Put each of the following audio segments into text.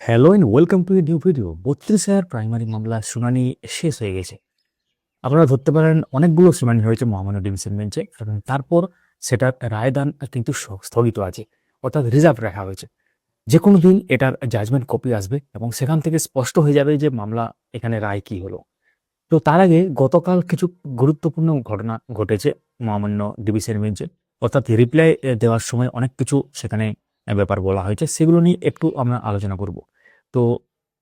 Hello and welcome to new video বত্রিশ হাজার primary মামলা শুনানি শেষ হয়ে গেছে। আপনারা ধরতে পারেন, অনেকগুলো শুনানি হয়েছে মহামান্য ডিভিশন বেঞ্চে এবং তারপর সেটার রায়দান কিন্তু স্থগিত আছে, অর্থাৎ রিজার্ভ রাখা হয়েছে। যে কোনো দিন এটার জাজমেন্ট কপি আসবে এবং সেখান থেকে স্পষ্ট হয়ে যাবে যে মামলা এখানে রায় কি হলো। তো তার আগে গতকাল কিছু গুরুত্বপূর্ণ ঘটনা ঘটেছে মহামান্য ডিভিশন বেঞ্চে, অর্থাৎ রিপ্লাই দেওয়ার সময় অনেক কিছু সেখানে ব্যাপার বলা হয়েছে, সেগুলো নিয়ে একটু আমরা আলোচনা করব। তো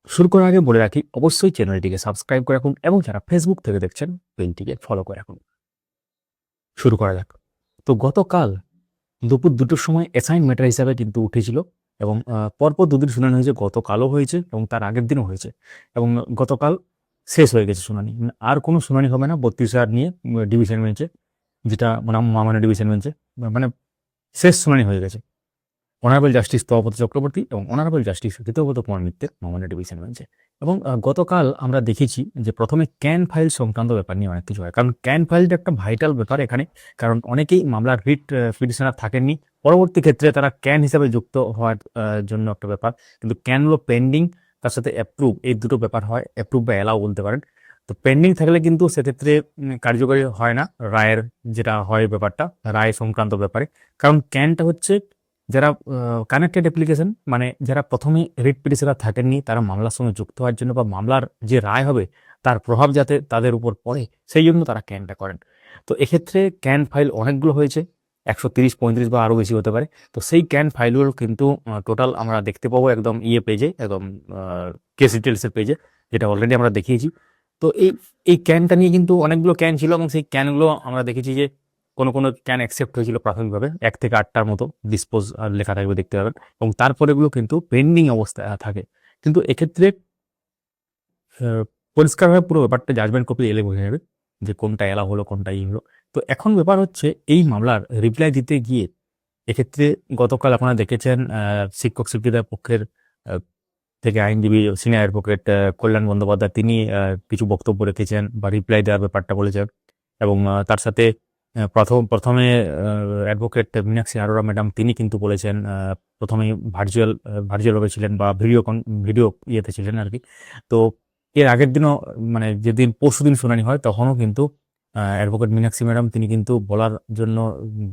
শুরু করার আগে বলে রাখি, অবশ্যই চ্যানেলটিকে সাবস্ক্রাইব করে রাখুন এবং যারা ফেসবুক থেকে দেখছেন, পেজটিকে ফলো করে রাখুন। শুরু করা যাক। তো গতকাল দুপুর দুটোর সময় অ্যাসাইন ম্যাটার হিসাবে কিন্তু উঠেছিল এবং পরপর দুদিন শুনানি হয়েছে, গতকালও হয়েছে এবং তার আগের দিনও হয়েছে এবং গতকাল শেষ হয়ে গেছে শুনানি। আর কোনো শুনানি হবে না, বত্রিশ হাজার নিয়ে ডিভিশন বেঞ্চে যেটা মানে মামান্য ডিভিশন বেঞ্চে মানে শেষ শুনানি হয়ে গেছে। অনারেবল জাস্টিস তপতি চক্রবর্তী এবং অনারেবল জাস্টিস ঋতব্রত কুমার মিত্রের মামলা ডিভিশন বেঞ্চে এবং গতকাল আমরা দেখেছি যে প্রথমে ক্যান ফাইল সংক্রান্ত ব্যাপার নিয়ে অনেক কিছু হয়। কারণ ক্যান ফাইলটা একটা ভাইটাল ব্যাপার এখানে। কারণ অনেকেই মামলার রিট পিটিশনার থাকেননি। পরবর্তী ক্ষেত্রে তারা ক্যান হিসাবে যুক্ত হওয়ার জন্য একটা ব্যাপার। কিন্তু ক্যান হলো পেন্ডিং তার সাথে অ্যাপ্রুভ এই দুটো ব্যাপার হয়। অ্যাপ্রুভ বা অ্যালাউ বলতে পারেন। তো পেন্ডিং থাকলে কিন্তু সেক্ষেত্রে কার্যকরী হয় না। রায়ের যেটা হয় ব্যাপারটা, রায় সংক্রান্ত ব্যাপারে। কারণ ক্যানটা হচ্ছে যারা কানেক্টেড অ্যাপ্লিকেশন মানে যারা প্রথমে রিট পিটিশনার থাকেননি, তারা মামলার সঙ্গে যুক্ত হওয়ার জন্য বা মামলার যে রায় হবে, তার প্রভাব যাতে তাদের উপর পড়ে, সেই জন্য তারা ক্যানটা করেন। তো এক্ষেত্রে ক্যান ফাইল অনেকগুলো হয়েছে, একশো তিরিশ, পঁয়ত্রিশ বা আরও বেশি হতে পারে। তো সেই ক্যান ফাইলগুলো কিন্তু টোটাল আমরা দেখতে পাবো একদম ইয়ে পেজে একদম কেস ডিটেলসের পেজে যেটা অলরেডি আমরা দেখিয়েছি। তো এই এই ক্যানটা নিয়ে কিন্তু অনেকগুলো ক্যান ছিল এবং সেই ক্যানগুলো আমরা দেখেছি যে কোনো কোনো ক্যান অ্যাকসেপ্ট হয়েছিল প্রাথমিকভাবে। এক থেকে আটটার মতো ডিসপোজ লেখা থাকবে, দেখতে পাবেন। এবং তারপরে এগুলো কিন্তু পেন্ডিং অবস্থায় থাকে। কিন্তু এক্ষেত্রে পরিষ্কারভাবে পুরো ব্যাপারটা জাজমেন্ট কপি এলে বোঝা যাবে যে কোনটা এলা হলো, কোনটা ই হলো। তো এখন ব্যাপার হচ্ছে, এই মামলার রিপ্লাই দিতে গিয়ে এক্ষেত্রে গতকাল আপনারা দেখেছেন শিক্ষক শিক্ষিতার পক্ষের থেকে আইনজীবী সিনিয়র অ্যাডভোকেট কল্যাণ বন্দ্যোপাধ্যায়, তিনি কিছু বক্তব্য রেখেছেন বা রিপ্লাই দেওয়ার ব্যাপারটা বলেছেন। এবং তার সাথে প্রথম, প্রথমে অ্যাডভোকেট মীনাক্ষী আরোরা ম্যাডাম তিনি কিন্তু বলেছেন প্রথমে ভার্চুয়াল ভার্চুয়ালভাবে ছিলেন বা ভিডিও ভিডিও ইয়েতে ছিলেন আর কি। তো এর আগের দিনও মানে যেদিন পরশু দিন শুনানি হয়, তখনও কিন্তু অ্যাডভোকেট মীনাক্ষী ম্যাডাম তিনি কিন্তু বলার জন্য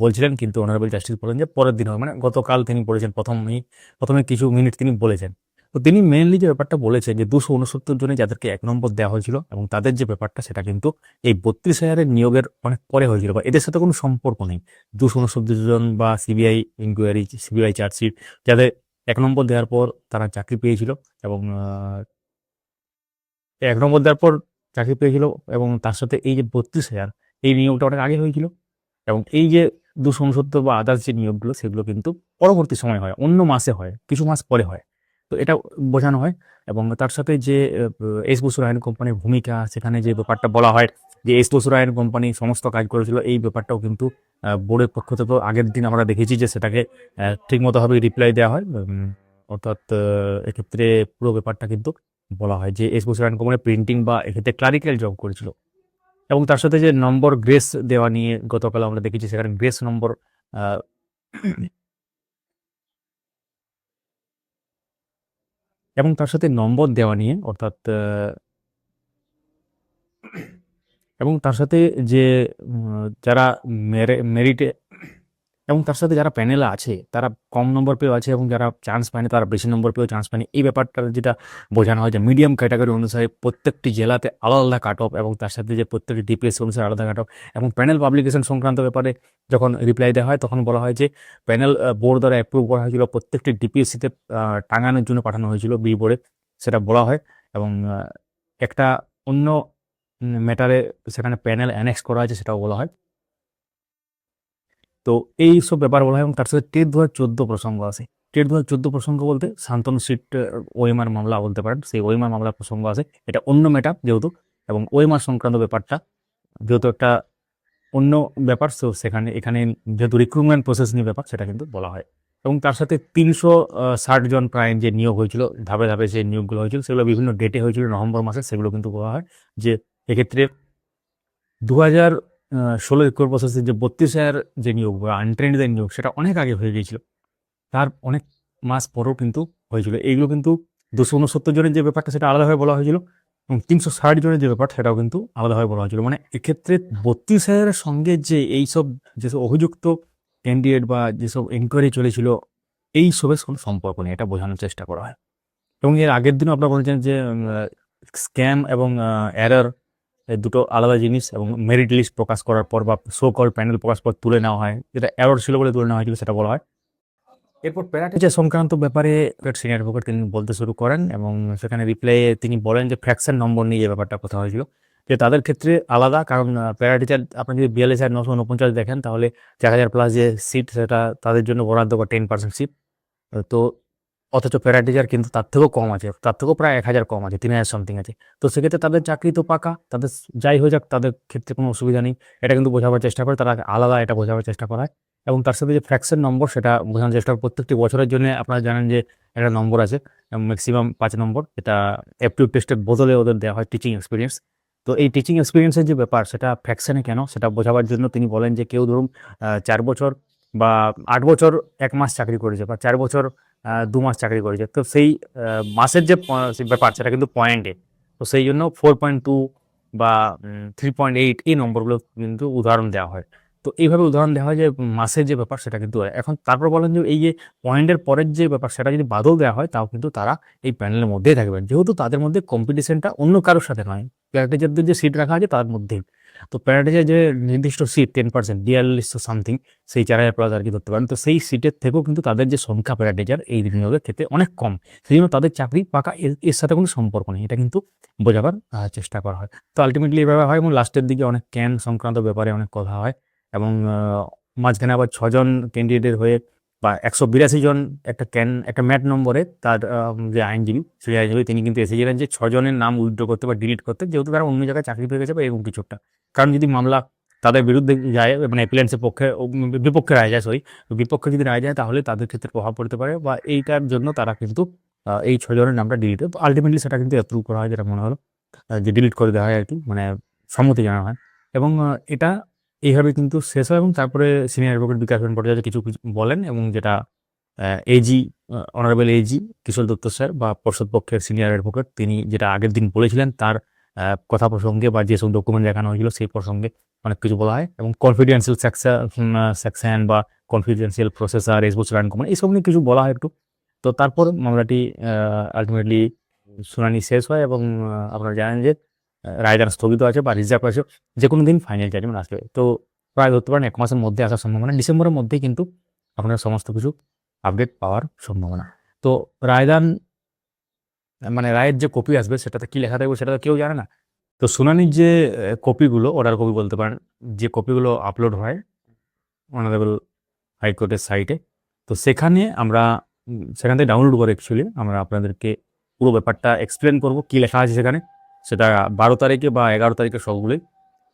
বলছিলেন, কিন্তু অনারেবল জাস্টিস বলেন যে পরের দিন হবে। মানে গতকাল তিনি বলেছেন, প্রথমেই, প্রথমে কিছু মিনিট তিনি বলেছেন। তো তিনি মেনলি যে ব্যাপারটা বলেছেন যে দুশো উনসত্তর জনে যাদেরকে এক নম্বর দেওয়া হয়েছিল এবং তাদের যে ব্যাপারটা সেটা কিন্তু এই বত্রিশ হাজারের নিয়োগের অনেক পরে হয়েছিল বা এদের সাথে কোনো সম্পর্ক নেই। দুশো উনসত্তর জন বা সিবিআই ইনকোয়ারি সিবিআই চার্জশিট যাদের এক নম্বর দেওয়ার পর তারা চাকরি পেয়েছিল এবং এক নম্বর দেওয়ার পর চাকরি পেয়েছিল এবং তার সাথে এই যে বত্রিশ হাজার, এই নিয়োগটা অনেক আগে হয়েছিল এবং এই যে দুশো উনসত্তর বা আদার্স যে নিয়োগগুলো সেগুলো কিন্তু পরবর্তী সময় হয়, অন্য মাসে হয়, কিছু মাস পরে হয়। তো এটা বোঝানো হয়। এবং তার সাথে যে এস বসুর আয়ন কোম্পানির ভূমিকা, সেখানে যে ব্যাপারটা বলা হয় যে, এস বসুর আয়ন কোম্পানি সমস্ত কাজ করেছিল, এই ব্যাপারটাও কিন্তু বোর্ডের পক্ষ থেকে আগের দিন আমরা দেখেছি যে, সেটাকে ঠিকমতোভাবে রিপ্লাই দেওয়া হয়। অর্থাৎ এক্ষেত্রে পুরো ব্যাপারটা কিন্তু বলা হয় যে, এস বসুর আয়ন কোম্পানি প্রিন্টিং বা এক্ষেত্রে ক্লারিক্যাল জব করেছিল। এবং তার সাথে যে নম্বর গ্রেস দেওয়া নিয়ে গতকাল আমরা দেখেছি, সেখানে গ্রেস নম্বর এবং তার সাথে নম্বর দেওয়া নিয়ে অর্থাৎ এবং তার সাথে যে যারা মেরিটে এবং তার সাথে যারা প্যানেলে আছে, তারা কম নম্বর পেয়েও আছে এবং যারা চান্স পায়নি, তারা বেশি নম্বর পেয়েও চান্স পায়নি। এই ব্যাপারটা যেটা বোঝানো হয় যে মিডিয়াম ক্যাটাগরি অনুসারে প্রত্যেকটি জেলাতে আলাদা আলাদা কাট অফ এবং তার সাথে যে প্রত্যেকটি ডিপিএস অনুসারে আলাদা কাট অফ এবং প্যানেল পাবলিকেশন সংক্রান্ত ব্যাপারে যখন রিপ্লাই দেওয়া হয়, তখন বলা হয় যে প্যানেল বোর্ড দ্বারা অ্যাপ্রুভ করা হয়েছিল, প্রত্যেকটি ডিপিএসসিতে টাঙানোর জন্য পাঠানো হয়েছিল বি বোর্ডে সেটা বলা হয় এবং একটা অন্য ম্যাটারে সেখানে প্যানেল অ্যানেক্স করা আছে, সেটাও বলা হয়। তো এই সব ব্যাপার বলা হয় এবং তার সাথে টেট দু হাজার চোদ্দ প্রসঙ্গ আছে। টেট দু হাজার চোদ্দ প্রসঙ্গ বলতে শান্তনু সিট ওএমআর মামলা বলতে পারেন। সেই ওএমআর মামলার প্রসঙ্গ আছে। এটা অন্য ম্যাটার যেহেতু এবং ওএমআর সংক্রান্ত ব্যাপারটা যেহেতু একটা অন্য ব্যাপার তো সেখানে, এখানে যেহেতু রিক্রুটমেন্ট প্রসেস নিয়ে ব্যাপার, সেটা কিন্তু বলা হয়। এবং তার সাথে তিনশো ষাট জন প্রায় যে নিয়োগ হয়েছিল, ধাপে ধাপে যে নিয়োগগুলো হয়েছিল, সেগুলো বিভিন্ন ডেটে হয়েছিল, নভেম্বর মাসে সেগুলো কিন্তু বলা হয় যে এক্ষেত্রে দু হাজার ষোলো একর প্রসেসের যে বত্রিশ হাজার যে নিয়োগ বা আনট্রেন্ডদের নিয়োগ, সেটা অনেক আগে হয়ে গিয়েছিল। তার অনেক মাস পরেও কিন্তু হয়েছিল। এইগুলো কিন্তু দুশো উনসত্তর জনের যে ব্যাপারটা, সেটা আলাদাভাবে বলা হয়েছিল এবং তিনশো ষাট জনের যে ব্যাপার সেটাও কিন্তু আলাদাভাবে বলা হয়েছিল। মানে এক্ষেত্রে বত্রিশ হাজারের সঙ্গে যে এইসব, যেসব অভিযুক্ত ক্যান্ডিডেট বা যেসব এনকোয়ারি চলেছিল, এই সবের কোনো সম্পর্ক নেই। এটা বোঝানোর চেষ্টা করা হয়। এবং এর আগের দিনও আপনারা বলেছেন যে স্ক্যাম এবং এরার দুটো আলাদা জিনিস এবং মেরিট লিস্ট প্রকাশ করার পর বা শো কল প্যানেল প্রকাশ পর তুলে নেওয়া হয়। যেটা এরর ছিল বলে তুলে নেওয়া হয়েছিল, সেটা বলা হয়। এরপর প্যারাটিচার সংক্রান্ত ব্যাপারে সিনিয়র অ্যাডভোকেট তিনি বলতে শুরু করেন এবং সেখানে রিপ্লাইয়ে তিনি বলেন যে ফ্র্যাকশন নম্বর নিয়ে যে ব্যাপারটা কথা হয়েছিল, যে তাদের ক্ষেত্রে আলাদা। কারণ প্যারাটিচার আপনি যদি বিয়াল্লিশ হাজার নশো উনপঞ্চাশ দেখেন, তাহলে চার হাজার প্লাস যে সিট সেটা তাদের জন্য বরাদ্দ বা টেন পার্সেন্ট সিট তো অথচ প্যারাটিচার কিন্তু তার থেকেও কম আছে, তার থেকেও প্রায় এক হাজার কম আছে, তিন হাজার সামথিং আছে। তো সেক্ষেত্রে তাদের চাকরি তো পাকা, তাদের যাই হয়ে যাক, তাদের ক্ষেত্রে কোনো অসুবিধা নেই। এটা কিন্তু বোঝাবার চেষ্টা করে, তারা আলাদা এটা বোঝাবার চেষ্টা করা এবং তার সাথে যে ফ্র্যাকশন নম্বর সেটা বোঝানোর চেষ্টা প্রত্যেকটি বছরের জন্য আপনারা জানেন যে একটা নম্বর আছে ম্যাক্সিমাম পাঁচ নম্বর এটা অ্যাপটিউড টেস্টের বদলে ওদের দেওয়া হয় টিচিং এক্সপিরিয়েন্স তো এই টিচিং এক্সপিরিয়েন্সের যে ব্যাপার, সেটা ফ্র্যাকশনে কেন? সেটা বোঝাবার জন্য তিনি বলেন যে কেউ ধরুন চার বছর বা আট বছর এক মাস চাকরি করেছে, বা চার বছর দু মাস চাকরি করেছে। তো সেই মাসের যে ব্যাপার, সেটা কিন্তু পয়েন্টে তো সেই জন্য ফোর পয়েন্ট টু বা থ্রি পয়েন্ট এইট এই নম্বরগুলো কিন্তু উদাহরণ দেওয়া হয়। তো এইভাবে উদাহরণ দেওয়া হয় যে, মাসের যে ব্যাপার সেটা কিন্তু, এখন তারপর বলেন যে, এই যে পয়েন্টের পরের যে ব্যাপার সেটা যদি বাদল দেওয়া হয়, তাও কিন্তু তারা এই প্যানেলের মধ্যেই থাকবেন। যেহেতু তাদের মধ্যে কম্পিটিশনটা অন্য কারোর সাথে নয়। প্যারাটাইজারদের যে সিট রাখা আছে, তার মধ্যেই। তো প্যারাটাইজার যে নির্দিষ্ট সিট টেন পার্সেন্ট বিয়াল্লিশশো সামথিং সেই চার হাজার প্লাস আর কি ধরতে পারেন। তো সেই সিটের থেকেও কিন্তু তাদের যে সংখ্যা প্যারাটাইজার এই বিনিয়োগের ক্ষেত্রে অনেক কম। সেই জন্য তাদের চাকরি পাকা, এর- এর সাথে কোনো সম্পর্ক নেই। এটা কিন্তু বোঝাবার চেষ্টা করা হয়। তো আলটিমেটলি এভাবে হয় এবং লাস্টের দিকে অনেক ক্যান সংক্রান্ত ব্যাপারে অনেক কথা হয়। এবং মাঝখানে আবার ছজন ক্যান্ডিডেটের হয়ে বা একশো বিরাশি জন একটা ক্যান একটা ম্যাট নম্বরে তার যে আইনজীবী, সেই আইনজীবী তিনি কিন্তু এসেছিলেন যে ছজনের নাম উইথড্র করতে বা ডিলিট করতে, যেহেতু তারা অন্য জায়গায় চাকরি পেয়ে গেছে বা এরকম কিছু একটা। কারণ যদি মামলা তাদের বিরুদ্ধে যায় মানে অ্যাপিলেন্সের পক্ষে বিপক্ষে রায় যায় সরি বিপক্ষে যদি রায় যায় তাহলে তাদের ক্ষেত্রে প্রভাব পড়তে পারে বা এইটার জন্য তারা কিন্তু এই ছজনের নামটা ডিলিট আলটিমেটলি সেটা কিন্তু অ্যাপ্রুভ করা হয়, যেটা মনে হলো যে ডিলিট করে দেওয়া হয় আর কি মানে সম্মতি জানানো হয়। এবং এটা এইভাবে কিন্তু শেষ হয় এবং তারপরে সিনিয়র অ্যাডভোকেট বিকাশ ভট্টাচার্য কিছু কিছু বলেন এবং যেটা AG honourable AG Kishore Dutta sir বা পর্ষদ পক্ষের সিনিয়র অ্যাডভোকেট তিনি যেটা আগের দিন বলেছিলেন তার কথা প্রসঙ্গে বা যেসব ডকুমেন্ট দেখানো হয়েছিল সেই প্রসঙ্গে অনেক কিছু বলা হয় এবং কনফিডেন্সিয়াল সেকশন বা কনফিডেন্সিয়াল প্রসেসার এসবুস রান কোম্পানি এইসব নিয়ে কিছু বলা হয় একটু। তো তারপর মামলাটি আলটিমেটলি শুনানি শেষ হয় এবং আপনারা জানেন যে রায়দান স্থগিত আছে বা রিজার্ভ আছে যে কোনো দিন ফাইনাল জাজমেন্ট আসবে। তো প্রায় ধরতে পারেন এক মাসের মধ্যে আসার সম্ভাবনা। ডিসেম্বরের মধ্যেই কিন্তু আপনার সমস্ত কিছু আপডেট পাওয়ার সম্ভাবনা। তো রায়দান মানে রায়ের যে কপি আসবে, সেটাতে কী লেখা থাকবে সেটা তো কেউ জানে না। তো শুনানির যে কপিগুলো অর্ডার কপি বলতে পারেন, যে কপিগুলো আপলোড হয় অনারেবল হাইকোর্টের সাইটে তো সেখানে আমরা সেখান থেকে ডাউনলোড করে অ্যাকচুয়ালি আমরা আপনাদেরকে পুরো ব্যাপারটা এক্সপ্লেন করব, কি লেখা আছে সেখানে। সেটা বারো তারিখে বা এগারো তারিখে সবগুলোই।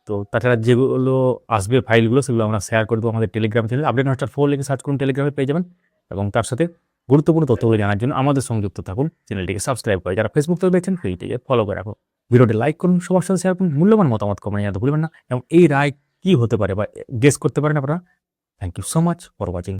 তো তাছাড়া যেগুলো আসবে ফাইলগুলো, সেগুলো আমরা শেয়ার করে দেবো আমাদের Telegram channel update master four লিখে সার্চ করুন টেলিগ্রামে পেয়ে যাবেন। এবং তার সাথে গুরুত্বপূর্ণ তথ্যগুলো জানার জন্য আমাদের সংযুক্ত থাকুন। চ্যানেলটিকে সাবস্ক্রাইব করে, যারা ফেসবুক থেকে দেখছেন পেজটিকে ফলো করে রাখুন। ভিডিওটি লাইক করুন, সবার সাথে শেয়ার করুন, মূল্যবান মতামত কমেন্ট জানাতে ভুলবেন না। এবং এই রায় কী হতে পারে বা গেস করতে পারেন আপনারা? Thank you so much for watching